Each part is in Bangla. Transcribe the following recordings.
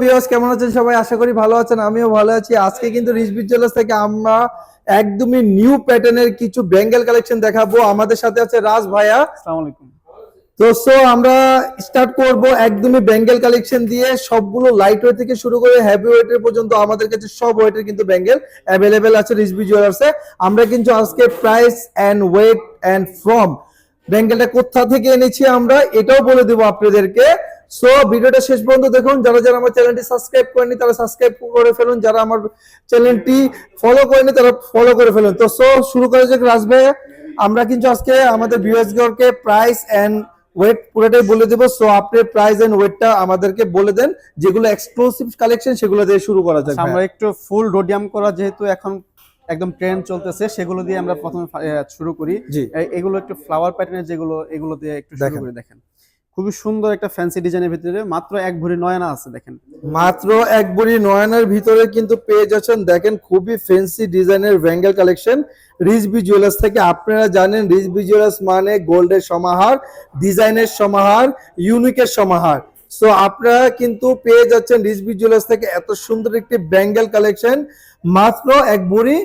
বিয়স কেমন আছেন সবাই? আশা করি ভালো আছেন আমিও ভালো আছি। আজকে কিন্তু জুয়েলার্স থেকে আমরা একদমই নিউ প্যাটার্নের কিছু বেঙ্গল কালেকশন দেখাবো। আমাদের সাথে আছে রাজ ভাইয়া। আসসালামু আলাইকুম। তো সো আমরা স্টার্ট করব একদমই বেঙ্গল কালেকশন দিয়ে। সবগুলো লাইট ওয়েট থেকে শুরু করে হেভি ওয়েটের পর্যন্ত আমাদের কাছে সব ওয়েটের কিন্তু বেঙ্গল অ্যাভেলেবেল আছে রিচবি জুয়েলার্সে আমরা কিন্তু আজকে price and weight and from বেঙ্গলটা কোথা থেকে এনেছি আমরা এটাও বলে দেবো আপনাদেরকে। সো ভিডিওটা শেষ পর্যন্ত দেখুন। যারা যারা আমার চ্যানেলটি সাবস্ক্রাইব করেনি তারা সাবস্ক্রাইব করে ফেলুন। যারা আমার চ্যানেলটি ফলো করেনি তারা ফলো করে ফেলুন। তো সো শুরু করা যাক রাজ ভাইয়া। আমরা কিন্তু আজকে আমাদের ভিউয়ার্সদেরকে প্রাইস এন্ড ওয়েট পুরোটাই বলে দেবো। সো আপনি প্রাইস এন্ড ওয়েটটা আমাদেরকে বলে দেন। যেগুলো এক্সক্লুসিভ কালেকশন সেগুলো দিয়ে শুরু করা যাক আচ্ছা, আমরা একটু ফুল রোডিয়াম করা যেহেতু এখন একদম ট্রেন্ড চলতেছে সেগুলো দিয়ে আমরা প্রথমে শুরু করি। এগুলো একটু ফ্লাওয়ার প্যাটার্নের যেগুলো এগুলো দিয়ে একটু শুরু। করে দেখেন। খুবই সুন্দর একটা ফ্যান্সি ডিজাইনের ভিতরে। মাত্র এক ভরি নয়না আছে দেখেন। মাত্র এক ভরি নয়নের ভিতরে কিন্তু পেয়ে যাচ্ছেন দেখেন খুবই ফ্যান্সি ডিজাইনের ব্যাঙ্গেল কালেকশন রিজবি জুয়েলার্স থেকে আপনারা জানেন রিজবি জুয়েলার্স মানে গোল্ডের সমাহার ডিজাইনের সমাহার ইউনিকের সমাহার। সো আপনারা কিন্তু পেয়ে যাচ্ছেন রিজবি জুয়েলার্স থেকে এত সুন্দর একটি ব্যাঙ্গেল কালেকশন মাত্র এক ভরি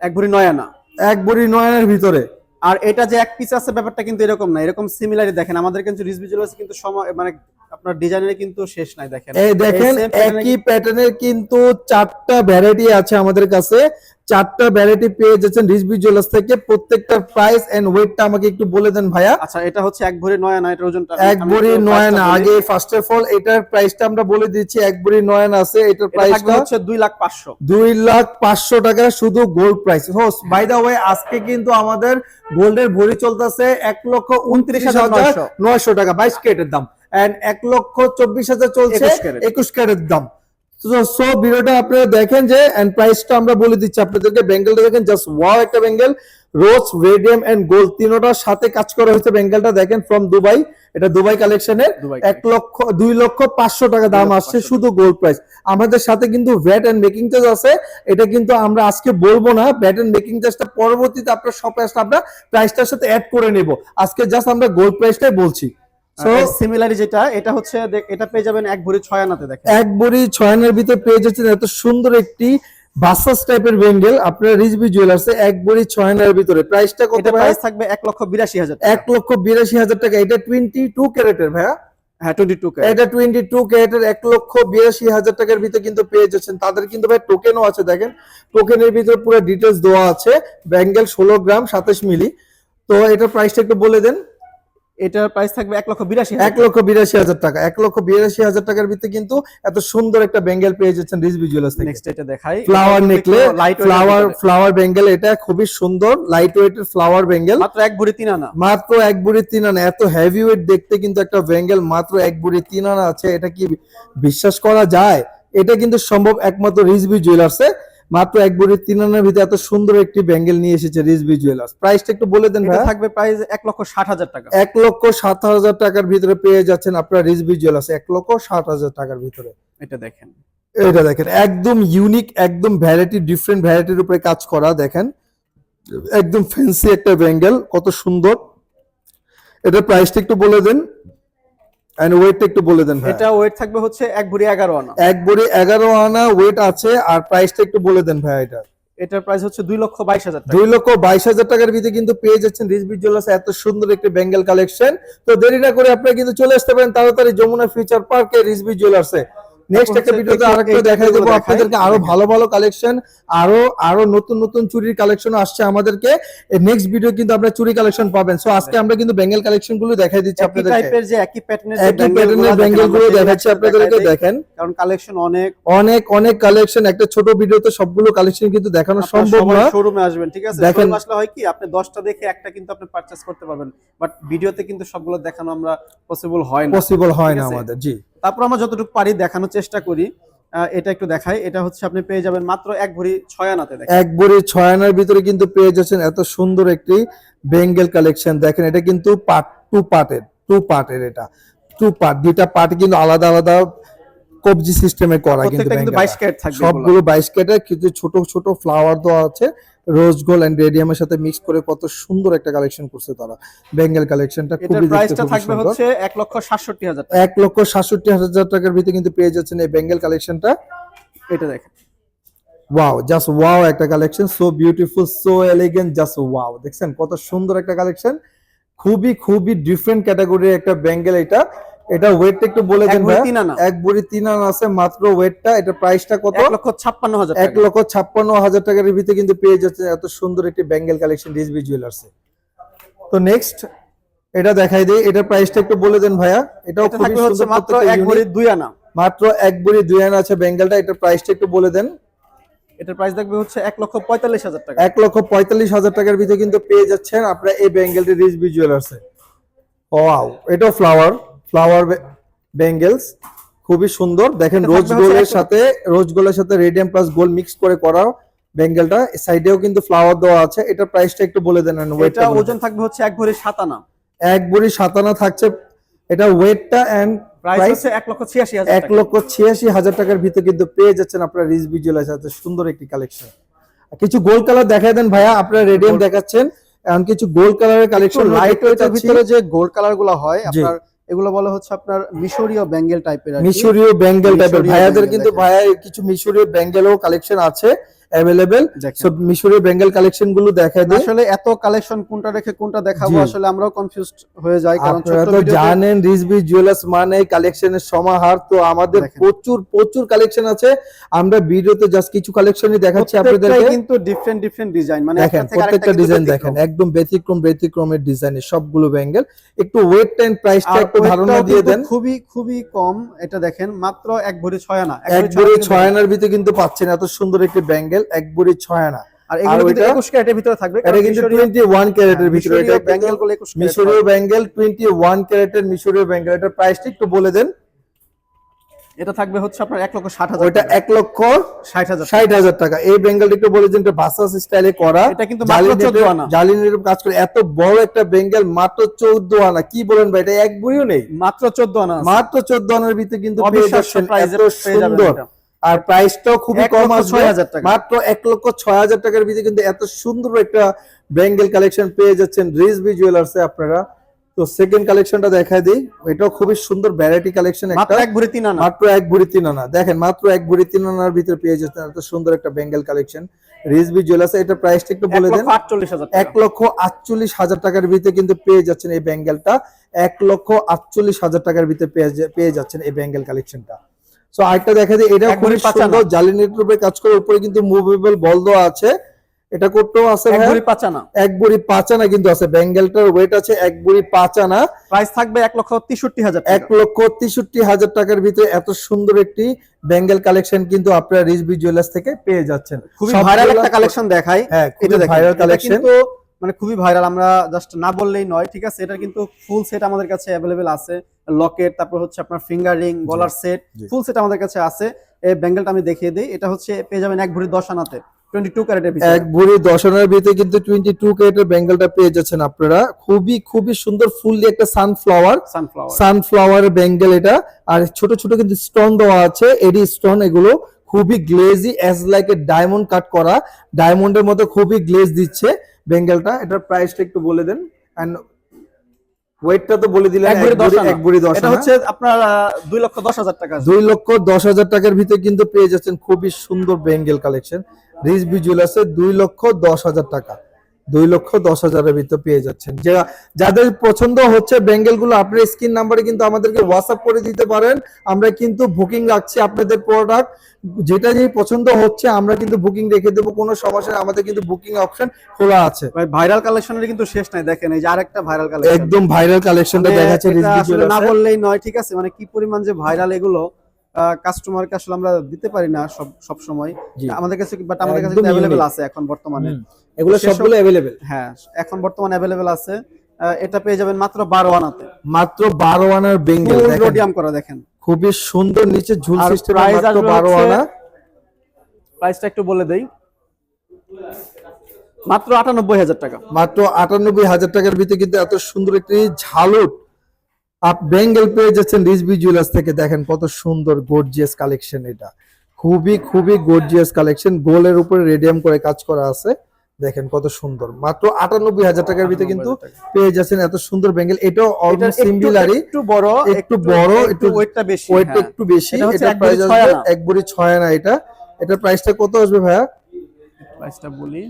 এক ভরি নয়না। এক ভরি নয়নের ভিতরে। আর এটা যে এক পিস আছে ব্যাপারটা কিন্তু এরকম না। এরকম সিমিলারই দেখেন। আমাদের কিন্তু রিস জুয়েলার্স কিন্তু সময় মানে আপনার ডিজাইনের কিন্তু শেষ নাই দেখেন। এই দেখেন একই প্যাটার্নের কিন্তু চারটা ভ্যারাইটি আছে আমাদের কাছে। চারটা ভ্যারাইটি পেয়ে যাচ্ছেন রিজবি জুয়েলার্স থেকে। প্রত্যেকটা প্রাইস এন্ড ওয়েটটা আমাকে একটু বলে দেন ভাইয়া। আচ্ছা এটা হচ্ছে এক ভরি নয়না এটার ওজনটা এক ভরি নয় আগে ফার্স্ট অফ অল এটার প্রাইসটা আমরা বলে দিচ্ছি এক ভরি নয় আছে। এটার এটা প্রাইসটা হচ্ছে দুই লাখ পাঁচশো। দুই লাখ পাঁচশো টাকা শুধু গোল্ড প্রাইস হোস বাই দা ওয়ে আজকে কিন্তু আমাদের গোল্ডের ভরি চলতেছে এক লক্ষ উনত্রিশ হাজার নয়শো। টাকা বাইশ ক্যারেটের দাম। এন্ড এক লক্ষ চব্বিশ হাজার চলছে 21 ক্যারেট। একুশ ক্যারেট দাম। সো ভিডিওটা আপনারা দেখেন যে এন্ড প্রাইসটা আমরা বলে দিচ্ছি আপনাদেরকে বেঙ্গলটা দেখেন জাস্ট ওয়াও একটা bangle rose radium and gold তিনোটার সাথে কাজ করা হয়েছে বেঙ্গলটা দেখেন ফ্রম দুবাই এটা দুবাই কালেকশনের এক লক্ষ দুই লক্ষ পাঁচশো টাকা দাম আসছে শুধু গোল্ড প্রাইস আমাদের সাথে কিন্তু ভ্যাট এন্ড মেকিং চার্জ আছে এটা কিন্তু আমরা আজকে বলব না ভ্যাট এন্ড মেকিং চার্জটা পরবর্তীতে আপনার শপে আসলে আমরা প্রাইসটার সাথে অ্যাড করে নেব। আজকে জাস্ট আমরা গোল্ড প্রাইসটাই বলছি। সিমিলারি যেটা এটা হচ্ছে এটা পেয়ে যাবেন এক ভরি ছয় আনাতে দেখেন। এক বড়ি ছয়ানের ভিতরে পেয়ে যাচ্ছেন এত সুন্দর একটি বাসাস টাইপের আপনার রিজবি জুয়েলার্সে এক বড়ি ছয়ানের ভিতরে প্রাইসটা কত প্রাইস থাকবে এক লক্ষ বিরাশি হাজার এক লক্ষ বিরাশি হাজার টাকা। এটা টোয়েন্টি টু ক্যারেটের ভাইয়া? হ্যাঁ টোয়েন্টি টু এটা টোয়েন্টি টু ক্যারেটের এক লক্ষ বিরাশি হাজার টাকার ভিতরে কিন্তু পেয়ে যাচ্ছেন। তাদের কিন্তু ভাই টোকেনও আছে দেখেন। টোকেনের ভিতরে পুরো ডিটেলস দেওয়া আছে। ব্যাঙ্গেল ষোলো গ্রাম সাতাশ মিলি। তো এটার প্রাইসটা একটু বলে দেন। এটার প্রাইস থাকবে এক লক্ষ বিরাশি এক লক্ষ বিরাশি হাজার টাকা। এক লক্ষ বিরাশি হাজার টাকার ভিতরে কিন্তু এত সুন্দর একটা বেঙ্গেল পেয়ে যাচ্ছেন রিজবি জুয়েলার্স থেকে। নেক্সট এটা দেখাই। Flower necklace light flower flower bangle এটা খুবই সুন্দর লাইট ওয়েটের ফ্লাওয়ার বেঙ্গেল মাত্র এক ভরি তিন আনা। মাত্র এক বুড়ি তিন আনা। এত হেভি ওয়েট দেখতে কিন্তু একটা বেঙ্গেল মাত্র এক বুড়ি তিন আনা আছে। এটা কি বিশ্বাস করা যায়? এটা কিন্তু সম্ভব একমাত্র রিজবি জুয়েলার্সে মাত্র এক বুড়ি তিন আনার ভিতরে এত সুন্দর একটি বেঙ্গেল নিয়ে এসেছে রিজবি জুয়েলার্স প্রাইসটা একটু বলে দেন ভাই থাকবে প্রাইস এক লক্ষ ষাট হাজার টাকা। এক লক্ষ সাত হাজার টাকার ভিতরে পেয়ে যাচ্ছেন আপনার রিজবি জুয়েলার্স এক লক্ষ ষাট হাজার টাকার ভিতরে। এটা দেখেন। এটা দেখেন একদম ইউনিক একদম ভ্যারাইটি ডিফারেন্ট ভ্যারাইটির উপরে কাজ করা দেখেন। একদম ফ্যান্সি একটা ব্যাঙ্গেল কত সুন্দর। এটা প্রাইসটা একটু বলে দেন। এন্ড ওয়েটটা একটু বলে দেন ভাই। এটা ওয়েট থাকবে হচ্ছে এক ভরি এগারো আনা। এক ভরি এগারো আনা ওয়েট আছে আর প্রাইসটা একটু বলে দেন ভাই এটা। এটার প্রাইস হচ্ছে দুই লক্ষ বাইশ হাজার দুই লক্ষ বাইশ হাজার টাকার ভিতরে কিন্তু পেয়ে যাচ্ছেন রিজবি জুয়েলার্স এত সুন্দর একটি বেঙ্গল কালেকশন তো দেরি না করে আপনারা কিন্তু চলে আসতে পারেন তাড়াতাড়ি যমুনা ফিউচার পার্কে রিজবি জুয়েলার্সে নেক্সট একটা ভিডিওতে আরেকটা দেখাই দেবো আপনাদেরকে আরও ভালো ভালো কালেকশন আরও আরও নতুন নতুন চুরির কালেকশন আসছে আমাদেরকে। নেক্সট ভিডিও কিন্তু আপনারা চুরি কালেকশন পাবেন। সো আজকে আমরা কিন্তু বেঙ্গল কালেকশনগুলো দেখাই দিচ্ছি একই আপনাদেরকে। টাইপের যে একই প্যাটার্নের একই প্যাটার্নের বেঙ্গলগুলো দেখাচ্ছি আপনাদেরকে দেখেন। কারণ কালেকশন অনেক অনেক অনেক কালেকশন একটা ছোট ভিডিওতে সবগুলো কালেকশন কিন্তু দেখানো সম্ভব না শোরুমে আসবেন ঠিক আছে? দেখেন- আসলে হয় কি আপনি দশটা দেখে একটা কিন্তু আপনি পারচেজ করতে পারবেন বাট ভিডিওতে কিন্তু সবগুলো দেখানো আমরা পসিবল হয় না। পসিবল হয় না আমাদের জি। তারপর আমরা যতটুকু পারি দেখানোর চেষ্টা করি। এটা একটু দেখাই। এটা হচ্ছে আপনি পেয়ে যাবেন মাত্র এক ভরি ছয় আনাতে দেখেন। এক ভরি ছয় আনার ভিতরে কিন্তু পেয়ে যাচ্ছেন এত সুন্দর একটি বেঙ্গল কালেকশন। দেখেন এটা কিন্তু পার্ট টু পার্টের টু পার্টের এটা। টু পার্ট দুইটা পার্ট কিন্তু আলাদা আলাদা কবজি সিস্টেমে করা কিন্তু প্রত্যেকটা কিন্তু ব্যাঙ্গেলটা। 22 ক্যারেট থাকবে সবগুলো বাইশ ক্যারেটের কিন্তু ছোট ছোট ফ্লাওয়ার দেওয়া আছে। রোজ গোল্ড এন্ড রেডিয়ামের সাথে মিক্স করে কত সুন্দর একটা কালেকশন করছে তারা। বেঙ্গল কালেকশনটা খুবই দেখতে প্রাইসটা থাকবে হচ্ছে এক লক্ষ সাতষট্টি হাজার টাকা। এক লক্ষ সাতষট্টি হাজার টাকার ভিতরে কিন্তু পেয়ে যাচ্ছেন এই বেঙ্গল কালেকশনটা এটা দেখেন। ওয়াও জাস্ট ওয়াও একটা collection so beautiful so elegant just wow দেখছেন কত সুন্দর একটা কালেকশন খুবই খুবই ডিফারেন্ট ক্যাটাগরির একটা বেঙ্গল এটা। এটা ওয়েটটা একটু বলে দেন এক বুড়ি তিন আনা আছে মাত্র ওয়েটটা এটা প্রাইসটা কত? এক লক্ষ ছাপ্পান্ন হাজার এক লক্ষ ছাপ্পান্ন হাজার টাকার ভিতরে কিন্তু পেয়ে যাচ্ছে এত সুন্দর একটি বেঙ্গল কালেকশন ডিসবি জুয়েলার্স তো নেক্সট এটা দেখাই দেই। এটার প্রাইসটা একটু বলে দেন ভাইয়া। এটাও খুবই সুন্দর মাত্র এক unique। দুই আনা। মাত্র এক বুড়ি দুই আনা আছে বেঙ্গলটা এটার প্রাইসটা একটু বলে দেন। এটার প্রাইস থাকবে হচ্ছে এক লক্ষ পঁয়তাল্লিশ হাজার টাকা। এক লক্ষ পঁয়তাল্লিশ হাজার টাকার ভিতরে কিন্তু পেয়ে যাচ্ছেন আপনারা এই বেঙ্গলটি রিচ জুয়েলার্সে ওয়াও এটাও ফ্লাওয়ার ফ্লাওয়ার বেঙ্গেলস খুবই সুন্দর। দেখেন রোজ এক- সাথে রোজ গোলের সাথে রেডিয়াম প্লাস গোল মিক্স করে করা বেঙ্গলটা সাইডেও কিন্তু ফ্লাওয়ার দেওয়া আছে। এটার প্রাইসটা একটু বলে দেন এটা ওজন থাকবে হচ্ছে এক ভরি সাত আনা এক বুড়ি সাতানা থাকছে। এটা ওয়েটটা এন্ড প্রাইস এক লক্ষ ছিয়াশি হাজার টাকার ভিতরে কিন্তু পেয়ে যাচ্ছেন আপনারা সুন্দর একটি কালেকশন কিছু গোল্ড কালার দেখাই দেন ভাইয়া আপনারা রেডিয়াম দেখাচ্ছেন। কিছু গোল্ড কালারের কালেকশন লাইট ভিতরে যে গোল্ড কালারগুলো হয় আপনার এগুলো বলা হচ্ছে আপনার মিশরীয় ব্যাঙ্গেল টাইপের মিশরীয় বেঙ্গল টাইপের ভাইয়াদের কিন্তু। ভাইয়া কিছু মিশরীয় ব্যাঙ্গেলও কালেকশন আছে। অ্যাভেলেবেল। সব মিশরীয় বেঙ্গল কালেকশনগুলো দেখাই দেয় আসলে এত কালেকশন কোনটা রেখে কোনটা দেখাবো আসলে আমরাও কনফিউজড হয়ে যাই কারণ ছোট তো জানেন রিজবি জুয়েলার্স মানে কালেকশনের সমাহার। তো আমাদের প্রচুর প্রচুর কালেকশন আছে। আমরা ভিডিওতে জাস্ট কিছু কালেকশনই দেখাচ্ছি আপনাদেরকে। কিন্তু ডিফারেন্ট ডিফারেন্ট ডিজাইন মানে দেখেন প্রত্যেকটা ডিজাইন দেখেন। একদম ব্যতিক্রম ব্যতিক্রমের ডিজাইনের সবগুলো বেঙ্গেল একটু ওয়েট টাইম প্রাইসটা একটু ধারণা দিয়ে দেন। খুবই খুবই কম এটা দেখেন মাত্র এক ভরি ছয় আনা এক ভরি ছয় আনার ভিতরে কিন্তু পাচ্ছেন। এত সুন্দর একটি ব্যাঙ্গেল এক বুড়ি ছয় আনা। আর এগুলো কিন্তু 21 ক্যারেটের ভিতরে থাকবে এটা কিন্তু টোয়েন্টি ওয়ান ক্যারেটের ভিতরে এটা ব্যাঙ্গেলগুলো 21 মিশরীয় ব্যাঙ্গেল টোয়েন্টি ওয়ান ক্যারেটের মিশরীয় ব্যাঙ্গেল এটার প্রাইসটা একটু বলে দেন। এটা থাকবে হচ্ছে আপনার এক লক্ষ ষাট হাজার ওইটা এক লক্ষ ষাট হাজার ষাট হাজার টাকা। এই একটু বলে দিন ভাসাস স্টাইলে করা। এটা কিন্তু মাত্র 14 আনা। জালিনের কাজ করে। এত বড় একটা বেঙ্গল মাত্র চৌদ্দ আনা। কি বলেন ভাই এটা এক বুড়িও নেই? মাত্র চোদ্দ আনা মাত্র চোদ্দ আনার ভিতরে কিন্তু অবিশ্বাস্য পেয়ে যাবেন। আর প্রাইসটাও খুবই কম আসবে। টাকা। মাত্র এক লক্ষ ছয় হাজার টাকার ভিতরে কিন্তু এত সুন্দর একটা বেঙ্গল কালেকশন পেয়ে যাচ্ছেন রিজবি জুয়েলার্সে আপনারা। তো সেকেন্ড কালেকশনটা দেখাই দিই। এটাও খুবই সুন্দর ভ্যারাইটি কালেকশন মাত্র একটা এক ভরি তিন আনা। মাত্র এক বুড়ি তিন আনা। দেখেন মাত্র এক বুড়ি তিন আনার ভিতরে পেয়ে যাচ্ছেন এত সুন্দর একটা বেঙ্গল কালেকশন রিজবি জুয়েলার্স এটা প্রাইসটা একটু বলে দেন। এক লক্ষ আটচল্লিশ হাজার টাকার ভিতরে কিন্তু পেয়ে যাচ্ছেন এই বেঙ্গলটা এক লক্ষ আটচল্লিশ হাজার টাকার ভিতরে পেয়ে পেয়ে যাচ্ছেন এই বেঙ্গল কালেকশনটা সো আরেকটা দেখা যায় এটা খুবই পাঁচানা। সুন্দর উপরে কাজ করে উপরে কিন্তু মুভেবল বল দেওয়া আছে। এটা করতেও আছে এক ভাইয়া। ভরি এক বুড়ি কিন্তু আছে বেঙ্গলটার ওয়েট আছে এক বুড়ি প্রাইস থাকবে এক লক্ষ তেষট্টি হাজার এক লক্ষ তেষট্টি হাজার টাকার ভিতরে এত সুন্দর একটি বেঙ্গল কালেকশন কিন্তু আপনারা রিজবি জুয়েলার্স থেকে পেয়ে যাচ্ছেন। খুবই ভাইরাল একটা কালেকশন দেখাই। হ্যাঁ এটা ভাইরাল কালেকশন কিন্তু মানে খুবই ভাইরাল আমরা জাস্ট না বললেই নয় ঠিক আছে? এটা কিন্তু ফুল সেট আমাদের কাছে অ্যাভেলেবেল আছে। লকেট তারপর হচ্ছে আপনার ফিঙ্গার রিং গলার সেট ফুল সেট আমাদের কাছে আছে। এই ব্যাঙ্গেলটা আমি দেখিয়ে দিই। এটা হচ্ছে পেয়ে যাবেন এক ভরি দশ আনাতে। ক্যারেটের ভিতরে। এক ভরি দশনের ভিতরে কিন্তু ক্যারেটের পেয়ে যাচ্ছেন আপনারা। খুবই খুবই সুন্দর ফুললি একটা সানফ্লাওয়ার সানফ্লাওয়ার সানফ্লাওয়ার বেঙ্গল এটা। আর ছোট ছোট কিন্তু স্টোন দেওয়া আছে। এডি স্টোন এগুলো খুবই glazy as like a diamond cut করা। ডায়মন্ডের মতো খুবই গ্লেজ দিচ্ছে। বেঙ্গলটা এটার প্রাইসটা একটু বলে দেন। এন্ড ওয়েটটা তো বলে দিলেন এক ভরি দশ এটা হচ্ছে আপনার দুই লক্ষ দশ হাজার টাকা দুই লক্ষ দশ হাজার টাকার ভিতরে কিন্তু পেয়ে যাচ্ছেন খুবই সুন্দর বেঙ্গল কালেকশন রিজ ভিজুয়াল আছে দুই লক্ষ দশ হাজার টাকা। দুই লক্ষ দশ হাজারের ভিতরে পেয়ে যাচ্ছেন। যা যাদের পছন্দ হচ্ছে বেঙ্গলগুলো আপনার স্ক্রিন নাম্বারে কিন্তু আমাদেরকে হোয়াটসঅ্যাপ করে দিতে পারেন। আমরা কিন্তু বুকিং রাখছি আপনাদের প্রোডাক্ট যেটা যেই পছন্দ হচ্ছে আমরা কিন্তু বুকিং রেখে দেবো। কোনো সমস্যা নেই, আমাদের কিন্তু বুকিং অপশন খোলা আছে। ভাই ভাইরাল কালেকশনের কিন্তু শেষ নাই। দেখেন এই যে আরেকটা ভাইরাল কালেকশন একদম ভাইরাল কালেকশনটা দেখাচ্ছে রিজবি না বললেই নয় ঠিক আছে? মানে কি পরিমাণ যে ভাইরাল এগুলো কাস্টমারকে আসলে আমরা দিতে পারি না সব সব সময়। আমাদের কাছে বাট আমাদের কাছে অ্যাভেলেবেল আছে এখন বর্তমানে। এগুলো সবগুলো অ্যাভেলেবেল হ্যাঁ এখন বর্তমানে অ্যাভেলেবেল আছে। এটা পেয়ে যাবেন মাত্র বারো আনাতে। মাত্র বারো আনার বেঙ্গল দেখেন। রোডিয়াম করা দেখেন। খুবই সুন্দর নিচে ঝুল সিস্টেম মাত্র বারো আনা। প্রাইসটা একটু বলে দেই। মাত্র আটানব্বই হাজার টাকা। মাত্র আটানব্বই হাজার টাকার ভিতরে কিন্তু এত সুন্দর একটি ঝালুট। আপ বেঙ্গল পেয়ে যাচ্ছেন রিজবি জুয়েলার্স থেকে। দেখেন কত সুন্দর গর্জিয়াস কালেকশন এটা। খুবই খুবই গর্জিয়াস কালেকশন গোলের উপরে রেডিয়াম করে কাজ করা আছে। দেখেন কত সুন্দর। মাত্র আটানব্বই হাজার টাকার ভিতরে কিন্তু পেয়ে যাচ্ছেন এত সুন্দর ব্যাঙ্গেল। এটাও এটা অলমোস্ট একটু- সিমিলারই একটু বড় একটু বড়, একটু- ওয়েটটা বেশি ওয়েটটা হ্যাঁ। একটু বেশি। এটা এক প্রাইস আসবে। এক ভরি ছয় না এটা। এটার প্রাইসটা কত আসবে ভাইয়া? প্রাইসটা বলি।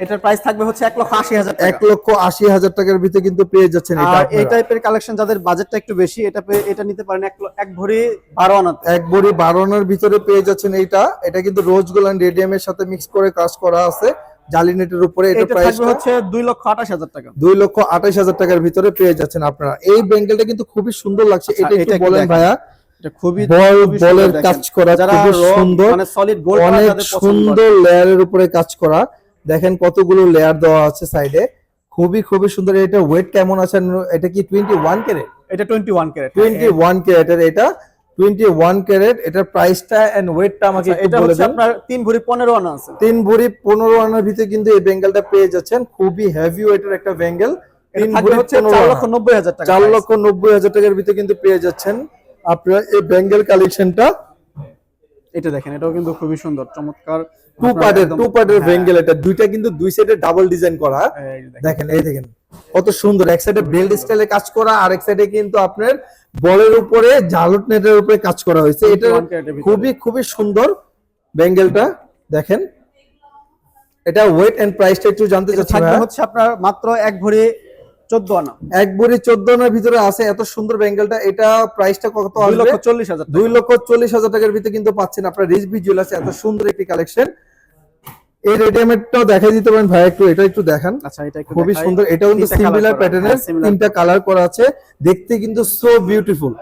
এটার প্রাইস থাকবে হচ্ছে এক লক্ষ আশি হাজার এক লক্ষ আশি হাজার টাকার ভিতরে কিন্তু পেয়ে যাচ্ছেন আর এই আপনারা। টাইপের কালেকশন যাদের বাজেটটা একটু বেশি এটা এটা নিতে পারেন এক এক ভরি বারো এক বারোনার ভিতরে পেয়ে যাচ্ছেন এইটা। এটা কিন্তু রোজ রেডিয়াম এর সাথে মিক্স করে কাজ করা আছে। জালি নেটের উপরে এটা এটা প্রাইস হচ্ছে দুই লক্ষ আঠাশ হাজার টাকা। লক্ষ আঠাশ হাজার টাকার ভিতরে পেয়ে যাচ্ছেন আপনারা। এই বেঙ্গলটা কিন্তু খুবই সুন্দর লাগছে। আচ্ছা, এটা একটু বলেন। ভাইয়া। এটা খুবই বলের কাজ করা খুবই সুন্দর। মানে সলিড গোল্ড অনেক সুন্দর লেয়ারের উপরে কাজ করা। দেখেন কতগুলো লেয়ার দেওয়া আছে সাইডে খুবই খুবই সুন্দর। এটা ওয়েট কেমন আছে? এটা কি টোয়েন্টি ওয়ান ক্যারেট এটা twenty one carat twenty one ক্যারেটের এটা। টোয়েন্টি ওয়ান ক্যারেট এটার প্রাইসটা এন্ড ওয়েটটা আমাকে একটু আচ্ছা, এটা হচ্ছে আপনার তিন ভরি পনেরো আনা আছে। তিন ভরি পনেরো আনার ভিতরে কিন্তু এই বেঙ্গলটা পেয়ে যাচ্ছেন। খুবই হেভি ওয়েটের একটা বেঙ্গল তিন ভরি হচ্ছে চার। লক্ষ নব্বই হাজার টাকা চার। লক্ষ নব্বই হাজার টাকার ভিতরে কিন্তু পেয়ে যাচ্ছেন। আপনারা এই বেঙ্গল কালেকশনটা এটা দেখেন এটাও কিন্তু খুবই সুন্দর চমৎকার। টু পার্টের টু পার্টের হ্যাঁ, বেঙ্গল এটা দুইটা কিন্তু দুই সাইডে ডাবল ডিজাইন করা। দেখেন। এই দেখেন কত সুন্দর। এক সাইডে বেল্ট স্টাইলে কাজ করা আর এক সাইডে কিন্তু আপনার বলের উপরে জালট নেটের উপরে কাজ করা হয়েছে। এটা 21 ক্যারেটের ভিতরে। খুবই খুবই সুন্দর বেঙ্গলটা দেখেন। এটা ওয়েট এন্ড প্রাইসটা একটু জানতে চাচ্ছি হচ্ছে আপনার মাত্র এক ভরি চোদ্দ আনা। এক বড়ি চোদ্দ আনার ভিতরে আছে এত সুন্দর বেঙ্গলটা এটা প্রাইসটা কত আসবে? লক্ষ হাজার লক্ষ হাজার টাকার ভিতরে কিন্তু পাচ্ছেন আপনার রিজবি জুয়েলার্স এত সুন্দর একটি কালেকশন এই রেডিমেডটাও দেখাই দিতে পারেন ভাই একটু এটা একটু দেখান। আচ্ছা এটা একটু খুবই সুন্দর এটাও কিন্তু তিনটা সিমিলার প্যাটার্নের হ্যাঁ, তিনটা কালার করা আছে। দেখতে কিন্তু সো বিউটিফুল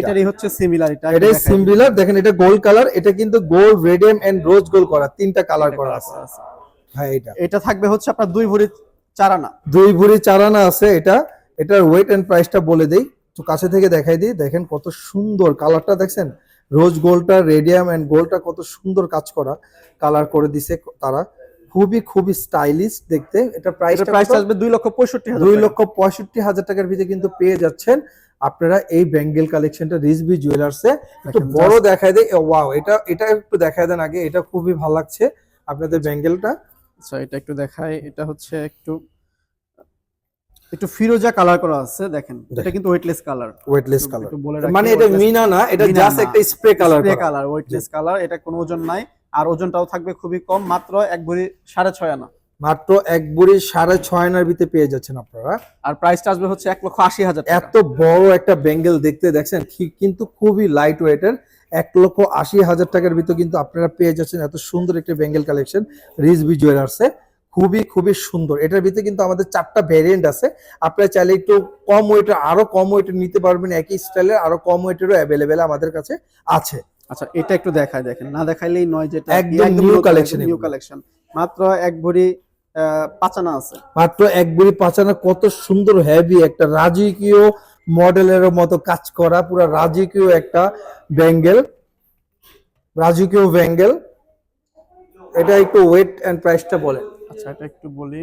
এটারই হচ্ছে সিমিলার এটা এটাই। সিমিলার দেখেন এটা গোল্ড কালার এটা কিন্তু gold radium and rose gold করা তিনটা কালার করা আছে। আচ্ছা, হ্যাঁ এটা। এটা থাকবে হচ্ছে আপনার দুই ভরি চার আনা দুই ভরি চারানা আছে এটা। এটার ওয়েট এন্ড প্রাইসটা বলে দেই। তো কাছে থেকে দেখাই দিই। দেখেন কত সুন্দর কালারটা দেখছেন? রোজ গোল্ডটা রেডিয়াম এন্ড গোল্ডটা কত সুন্দর কাজ করা। কালার করে দিছে তারা। খুবই খুবই স্টাইলিশ দেখতে। এটা প্রাইস প্রাইস আসবে দুই লক্ষ পঁয়ষট্টি দুই লক্ষ পঁয়ষট্টি হাজার টাকার ভিতরে কিন্তু পেয়ে যাচ্ছেন আপনারা এই বেঙ্গল কালেকশনটা রিজবি জুয়েলার্সে একটু বড় দেখায় দেয় ওয়াও এটা এটা একটু দেখায় দেন আগে। এটা খুবই ভালো লাগছে আপনাদের বেঙ্গলটা আচ্ছা এটা একটু দেখাই। এটা হচ্ছে একটু একটু ফিরোজা কালার করা আছে দেখেন। এটা কিন্তু ওয়েটলেস কালার ওয়েটলেস কালার মানে এটা মিনা না এটা জাস্ট একটা spray colour spray colour weightless colour এটা কোনো ওজন নাই। আর ওজনটাও থাকবে খুবই কম মাত্র এক ভরি সাড়ে ছয় আনা। মাত্র এক বুড়ি সাড়ে ছয় আনার ভিতরে পেয়ে যাচ্ছেন আপনারা। আর প্রাইসটা আসবে হচ্ছে এক লক্ষ আশি হাজার এত বড় একটা বেঙ্গল দেখতে দেখছেন? কিন্তু খুবই লাইট ওয়েটের এক লক্ষ আশি হাজার টাকার ভিতরে কিন্তু আপনারা পেয়ে যাচ্ছেন এত সুন্দর একটা বেঙ্গল কালেকশন। রিজবি জুয়েলার্সে খুবই খুবই সুন্দর। এটার ভিতরে কিন্তু আমাদের চারটা ভেরিয়েন্ট আছে। আপনারা চাইলে একটু কম ওয়েটের আরও কম ওয়েটের নিতে পারবেন। একই স্টাইলের আরও কম ওয়েটেরও অ্যাভেলেবেল আমাদের কাছে আছে। আচ্ছা এটা একটু দেখায় দেখেন। না দেখাইলেই নয় যেটা একদম new collection নিউ কালেকশন মাত্র এক ভরি পাঁচানা আছে। মাত্র এক ভরি পাঁচানা কত সুন্দর হেভি একটা রাজকীয় মডেলের মতো কাজ করা পুরো রাজকীয় একটা ব্যাঙ্গেল রাজকীয় ব্যাঙ্গেল। এটা একটু ওয়েট এন্ড প্রাইসটা বলেন। আচ্ছা এটা একটু বলি।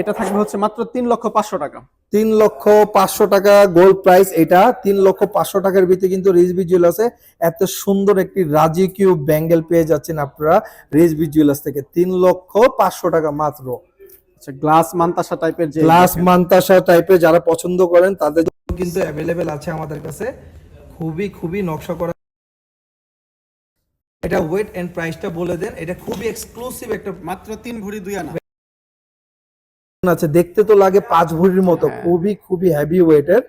এটা থাকবে হচ্ছে মাত্র তিন লক্ষ পাঁচশো টাকা। তিন লক্ষ পাঁচশো টাকা গোল্ড প্রাইস এটা। তিন লক্ষ পাঁচশো টাকার ভিতরে কিন্তু রিজবি জুয়েলার্সে এত সুন্দর একটি রাজকীয় ব্যাঙ্গেল পেয়ে যাচ্ছেন আপনারা রিজবি জুয়েলার্স থেকে। তিন লক্ষ পাঁচশো টাকা মাত্র। গ্লাস মান্তাসা টাইপের যে গ্লাস মান্তাসা টাইপের যারা পছন্দ করেন তাদের কিন্তু অ্যাভেলেবেল আছে আমাদের কাছে। খুবই খুবই নকশা করা। এটা ওয়েট এন্ড প্রাইসটা বলে দেন। এটা খুবই এক্সক্লুসিভ একটা মাত্র তিন ভরি দুই আনা। আছে। দেখতে তো লাগে পাঁচ ভরির মতো। হ্যাঁ। খুবই খুবই হেভি ওয়েটের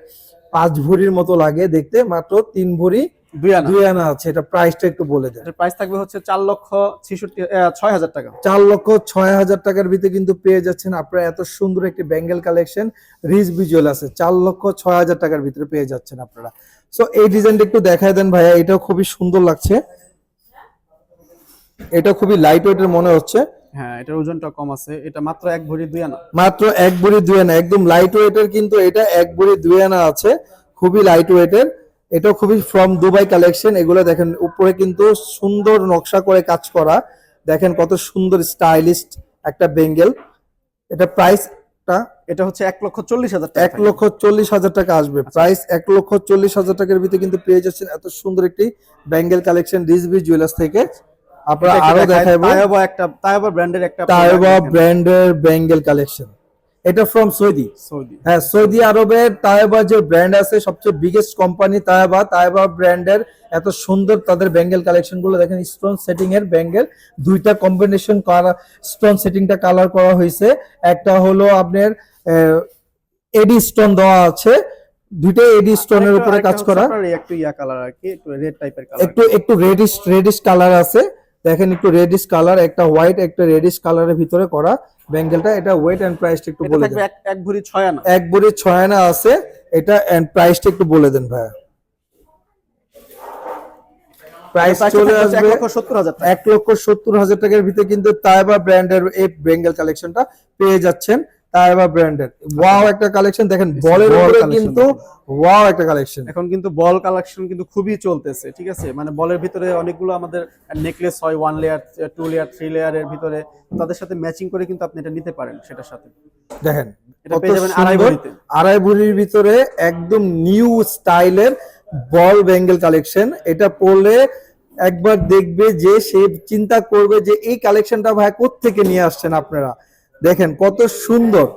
পাঁচ ভরির মতো লাগে দেখতে। মাত্র তিন ভরি দুই আনা। দুই আনা আছে এটা প্রাইসটা একটু বলে দেন। প্রাইস থাকবে হচ্ছে চার লক্ষ ছিষট্টি ছয় হাজার টাকা। চার লক্ষ ছয় হাজার টাকার ভিতরে কিন্তু পেয়ে যাচ্ছেন আপনারা এত সুন্দর একটি বেঙ্গল কালেকশন ভিজুয়াল আছে। চার লক্ষ ছয় হাজার টাকার ভিতরে পেয়ে যাচ্ছেন আপনারা। সো এই ডিজাইনটা একটু দেখায় দেন ভাইয়া এটাও খুবই সুন্দর লাগছে। এটা খুবই লাইট ওয়েটের মনে হচ্ছে। হ্যাঁ এটার ওজনটা কম আছে। এটা মাত্র এক ভরি দুই আনা। মাত্র এক বুড়ি দুই আনা একদম লাইট ওয়েটের কিন্তু এটা এক বুড়ি দুই আনা আছে খুবই লাইট ওয়েটের এটা খুবই ফ্রম দুবাই কালেকশন এগুলো দেখেন উপরে কিন্তু সুন্দর নকশা করে কাজ করা। দেখেন কত সুন্দর স্টাইলিস্ট একটা বেঙ্গেল। এটা প্রাইস একটা এটা হচ্ছে এক লক্ষ চল্লিশ হাজার এক লক্ষ চল্লিশ হাজার টাকা আসবে। প্রাইস এক লক্ষ চল্লিশ হাজার টাকার ভিতরে কিন্তু পেয়ে যাচ্ছেন এত সুন্দর একটি ব্যাঙ্গেল কালেকশন রিজবি জুয়েলার্স থেকে। আপনারা আরও দেখাবো একটা তাইবা ব্র্যান্ডের একটা তাইবা ব্র্যান্ডের ব্যাঙ্গেল কালেকশন এটা ফ্রম সৌদি সৌদি হ্যাঁ সৌদি আরবের তাইবা যে ব্র্যান্ড আছে সবচেয়ে বিগেস্ট কোম্পানি তাইবা তাইবা ব্র্যান্ডের এত সুন্দর তাদের ব্যাঙ্গেল কালেকশনগুলো দেখেন স্টোন সেটিং এর ব্যাঙ্গেল দুইটা কম্বিনেশন করা স্টোন সেটিংটা কালার করা হয়েছে। একটা হলো আপনার এডি স্টোন দেওয়া আছে দুইটা এডি স্টোনের উপরে কাজ করা। একটু ইয়া কালার আর কি একটু রেড টাইপের কালার একটু একটু রেডিশ রেডিশ কালার আছে। দেখেন একটু রেডিশ কালার একটা হোয়াইট একটা রেডিশ কালারের ভিতরে করা ব্যাঙ্গেলটা। এটা ওয়েট এন্ড প্রাইসটা একটু বলে দেন। এক ভরি ছয় আনা এক বড়ি ছয় আনা আছে। এটা এন্ড প্রাইসটা একটু বলে দেন ভাইয়া। প্রাইস প্রাইসটা চলে এক আসবে লক্ষ সত্তর হাজার এক লক্ষ সত্তর হাজার টাকার ভিতরে কিন্তু তাইবা ব্র্যান্ডের এই বেঙ্গল কালেকশনটা পেয়ে যাচ্ছেন। ব্র্যান্ডের ওয়াও একটা কালেকশন দেখেন বলের উপরে কিন্তু ওয়াও একটা কালেকশন এখন কিন্তু বল কালেকশন কিন্তু খুবই চলতেছে ঠিক আছে? মানে বলের ভিতরে অনেকগুলো আমাদের নেকলেস হয় one layer two layer three লেয়ারের ভিতরে। তাদের সাথে ম্যাচিং করে কিন্তু আপনি এটা নিতে পারেন সেটার সাথে। দেখেন আড়াই ভরির ভিতরে একদম নিউ স্টাইলের বল বেঙ্গল কালেকশন এটা পড়লে একবার দেখবে যে সে চিন্তা করবে যে এই কালেকশনটা ভাই থেকে নিয়ে আসছেন আপনারা? দেখেন কত সুন্দর,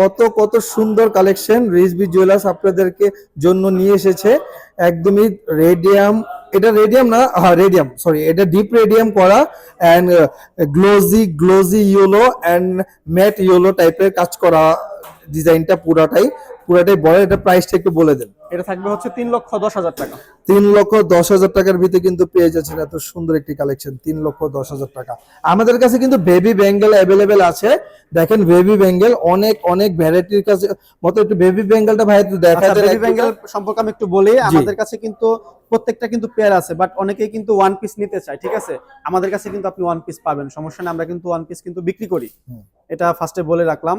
কত কত সুন্দর কালেকশন রিজবি জুয়েলার্স আপনাদেরকে জন্য নিয়ে এসেছে। একদমই রেডিয়াম এটা রেডিয়াম না হ্যাঁ রেডিয়াম সরি এটা ডিপ রেডিয়াম করা and glossy glossy yellow and matte yellow টাইপের কাজ করা ডিজাইনটা পুরাটাই। পুরাটাই বড় এটা প্রাইসটা একটু বলে দেন। এটা থাকবে হচ্ছে তিন লক্ষ দশ হাজার টাকা। তিন লক্ষ দশ হাজার টাকার ভিতরে কিন্তু পেয়ে যাচ্ছেন এত সুন্দর একটি কালেকশন তিন লক্ষ দশ হাজার টাকা। আমাদের কাছে কিন্তু বেবি বেঙ্গল অ্যাভেলেবেল আছে। দেখেন বেবি বেঙ্গল অনেক অনেক ভ্যারাইটির কাছে মতো একটু বেবি বেঙ্গলটা ভাই একটু দেখা আচ্ছা বেবি। ব্যাঙ্গেল সম্পর্কে আমি একটু বলি। আমাদের কাছে কিন্তু প্রত্যেকটা কিন্তু পেয়ার আছে বাট অনেকেই কিন্তু ওয়ান পিস নিতে চায় ঠিক আছে? আমাদের কাছে কিন্তু আপনি ওয়ান পিস পাবেন সমস্যা নেই আমরা কিন্তু ওয়ান পিস কিন্তু বিক্রি করি। এটা ফার্স্টে বলে রাখলাম।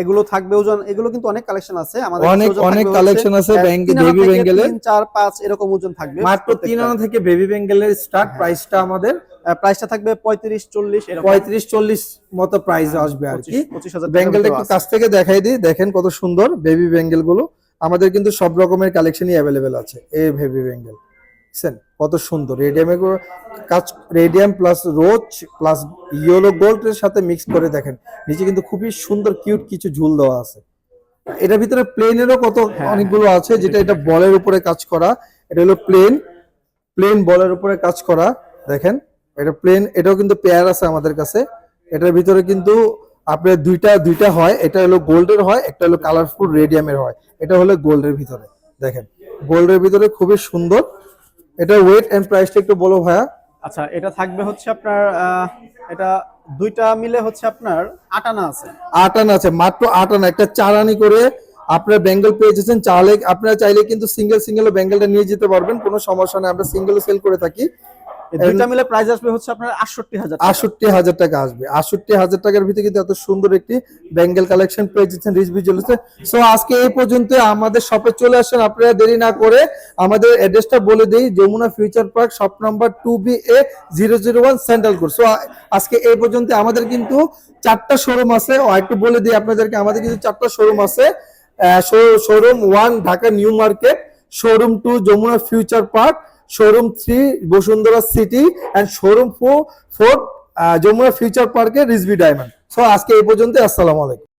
এগুলো থাকবে ওজন এগুলো কিন্তু অনেক কালেকশন আছে আমাদের অনেক অনেক কালেকশন আছে ব্যাঙ্গি বেবি বেঙ্গলের তিন চার পাঁচ এরকম ওজন থাকবে মাত্র তিন আনা থেকে বেবি বেঙ্গলের স্টার্ট প্রাইসটা আমাদের। প্রাইসটা থাকবে পঁয়ত্রিশ চল্লিশ এরকম। পঁয়ত্রিশ চল্লিশ মতো প্রাইস আসবে আর কি। পঁচিশ পঁচিশ হাজার বেঙ্গলটা একটু কাছ থেকে দেখাই দিই দেখেন কত সুন্দর বেবি বেঙ্গলগুলো আমাদের কিন্তু সব রকমের কালেকশনই অ্যাভেলেবেল আছে এই বেবি বেঙ্গল বুঝছেন কত সুন্দর। রেডিয়ামে কাজ radium plus rose plus yellow gold এর সাথে মিক্স করে দেখেন। নিচে কিন্তু খুবই সুন্দর কিউট কিছু ঝুল দেওয়া আছে। এটার ভিতরে প্লেনেরও কত হ্যাঁ, অনেকগুলো আছে যেটা এটা বলের উপরে কাজ করা। এটা হলো প্লেন প্লেন বলের উপরে কাজ করা। দেখেন এটা প্লেন এটাও কিন্তু পেয়ার আছে আমাদের কাছে। এটার ভিতরে কিন্তু আপনার দুইটা দুইটা হয়। এটা হলো গোল্ডের হয় একটা হলো কালারফুল রেডিয়ামের হয়। এটা হলো গোল্ডের ভিতরে। দেখেন গোল্ডের ভিতরে খুবই সুন্দর। এটা ওয়েট এন্ড প্রাইসটা একটু বলো ভাইয়া। আচ্ছা এটা থাকবে হচ্ছে আপনার এটা দুইটা মিলে হচ্ছে আপনার আটানা আছে। আটানা আছে মাত্র আটানা একটা চারানি করে আপনার বেঙ্গল পেয়ে যাচ্ছেন। চাইলে আপনারা চাইলে কিন্তু সিঙ্গেল সিঙ্গেল বেঙ্গলটা নিয়ে যেতে পারবেন কোনো সমস্যা নেই। আমরা সিঙ্গেল সেল করে থাকি। দুইটা মিলে প্রাইস আসবে হচ্ছে আপনার আটষট্টি হাজার টাকা। আটষট্টি হাজার টাকা আসবে। আটষট্টি হাজার টাকার ভিতরে কিন্তু এত সুন্দর একটি বেঙ্গল কালেকশন পেয়ে যাচ্ছেন রিজবি জুয়েলার্সে সো আজকে এই পর্যন্ত আমাদের শপে চলে আসেন। আপনারা দেরি না করে আমাদের অ্যাড্রেসটা বলে দিই। Jamuna future park shop number two B A zero zero one central court so আজকে এই পর্যন্ত আমাদের কিন্তু চারটা শোরুম আছে। ও একটু বলে দিই আপনাদেরকে আমাদের কিন্তু চারটা শোরুম আছে। Showroom one Dhaka new market. Showroom two Jamuna future park showroom three Bashundhara city and showroom four four Jamuna future পার্কে রিজবি ডায়মন্ড সো আজকে এই পর্যন্ত আসসালামু আলাইকুম।